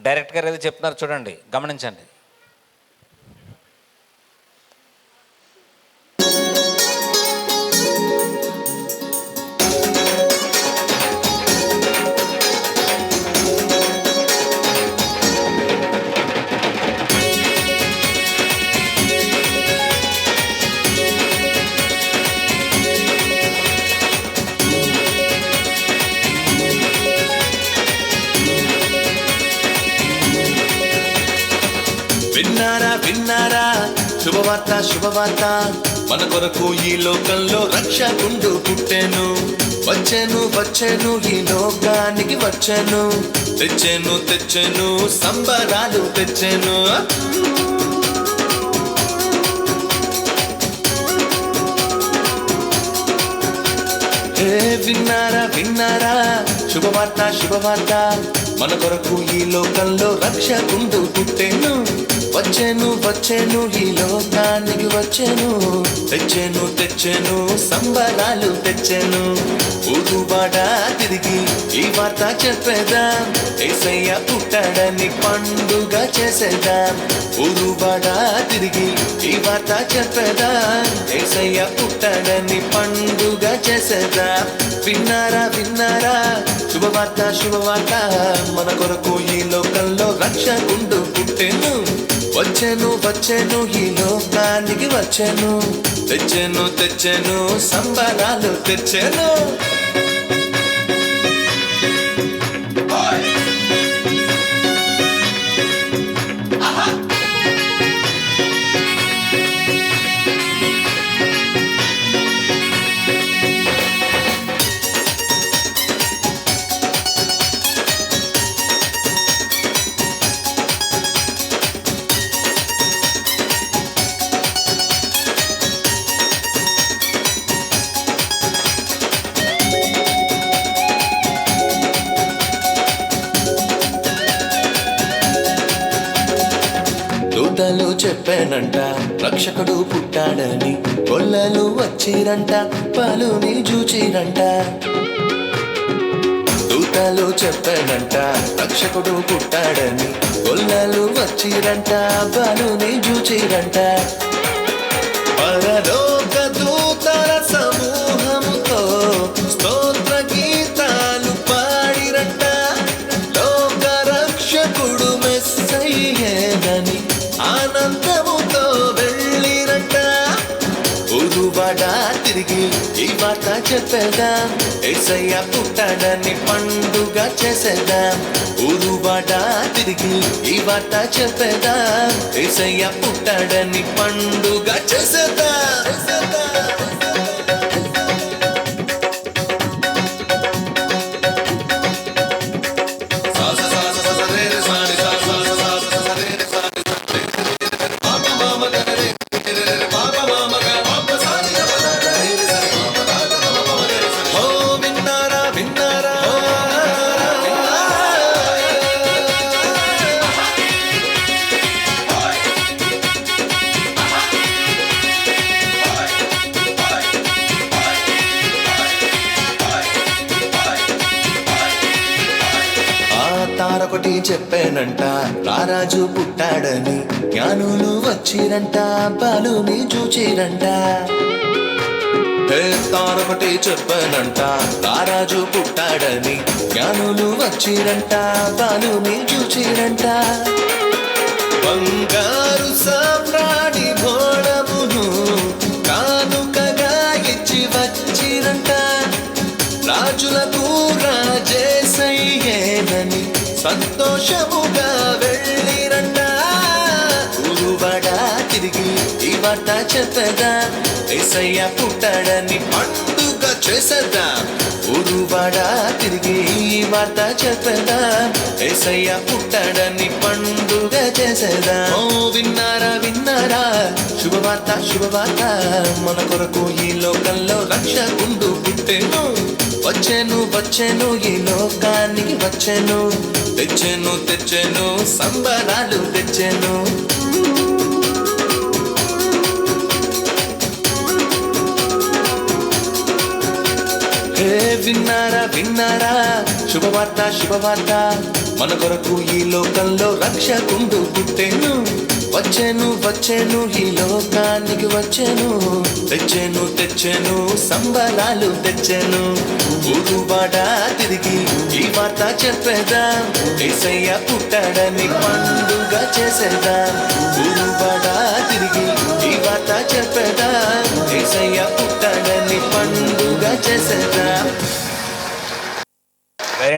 Direct గారు ఏదో చెప్తున్నారు చూడండి గమనించండి. విన్నారా విన్నారా? శుభవార్త శుభవార్త. మన కొరకు ఈ లోకంలో రక్షకుండు పుట్టాను. వచ్చాను వచ్చాను ఈ లోకానికి వచ్చాను. తెచ్చాను తెచ్చాను సంబరాలు తెచ్చాను. ఏ విన్నారా విన్నారా? శుభవార్త శుభవార్త. మన కొరకు ఈ లోకంలో రక్షకుండు పుట్టాను. వచ్చెను వచ్చెను ఈ లోకానికి వచ్చాను. తెచ్చాను తెచ్చాను సంబరాలు తెచ్చాను. ఊరువాడ తిరిగి ఈ వార్త చెప్పేదాం. ఏసయ్య పుట్టాడని పండుగ చేసేదాం. ఊరువాడ తిరిగి ఈ వార్త చెప్పేదాం. ఏసయ్య పుట్టాడని పండుగ చేసేదా. విన్నారా విన్నారా? శుభవార్త శుభవార్త. మన కొరకు ఈ లోకంలో రక్షకుండు పుట్టేను. వచ్చెను వచ్చెను ఈ లోకానికి వచ్చెను. తెచ్చెను తెచ్చెను సంబరాలు తెచ్చెను. దేవతలు చెప్పానంట. రక్షకుడు పుట్టాడని కొల్లలు వచ్చిరంట. పలుని చూచిరంట దూతలు చెప్పానంట. రక్షకుడు పుట్టాడని కొల్లలు వచ్చిరంట. పలుని చూచిరంట ఈ వార్త చెప్పేదాం ఏసయ్య పుట్టాడని పండుగ చేసేదాం ఊరువాడ తిరిగి ఈ వార్త చెప్పేదాం ఏసయ్య పుట్టాడని పండుగ చేసేదా చెప్పానంట. రారాజు పుట్టాడని జ్ఞానులు వచ్చిరంట బాలుని చూచిరంట. ఏ తారొకటి చెప్పానంట. రారాజు పుట్టాడని జ్ఞానులు వచ్చిరంట బాలుని చూచిరంట. బంగారు సామ్రాణి భో వార్త చెప్పదా? ఏసయ్య పుట్టాడని పండుగ చేసేదా ఊరువాడ తిరిగి ఈ వార్త చెప్పదా? ఏసయ్య పుట్టాడని పండుగ చేసేదా? ఓ విన్నారా విన్నారా? శుభవార్త శుభవార్త. మన కొరకు ఈ లోకంలో రక్షకుండు పుట్టేను. వచ్చెను వచ్చాను ఈ లోకానికి వచ్చెను. తెచ్చెను తెచ్చెను సంబరాలు తెచ్చెను. తిన్నారా విన్నారా? శుభవార్త శుభవార్త. మన కొరకు ఈ లోకంలో రక్షకుండు పుట్టేను. వచ్చేను వచ్చాను ఈ లోకానికి వచ్చాను. తెచ్చాను తెచ్చాను సంబరాలు తెచ్చాను. ఊరు ఊరువాడ తిరిగి ఈ వార్త చెప్పేదా? ఏసయ్య పుట్టాడని పండుగ చేసేదా? ఊరువాడ తిరిగి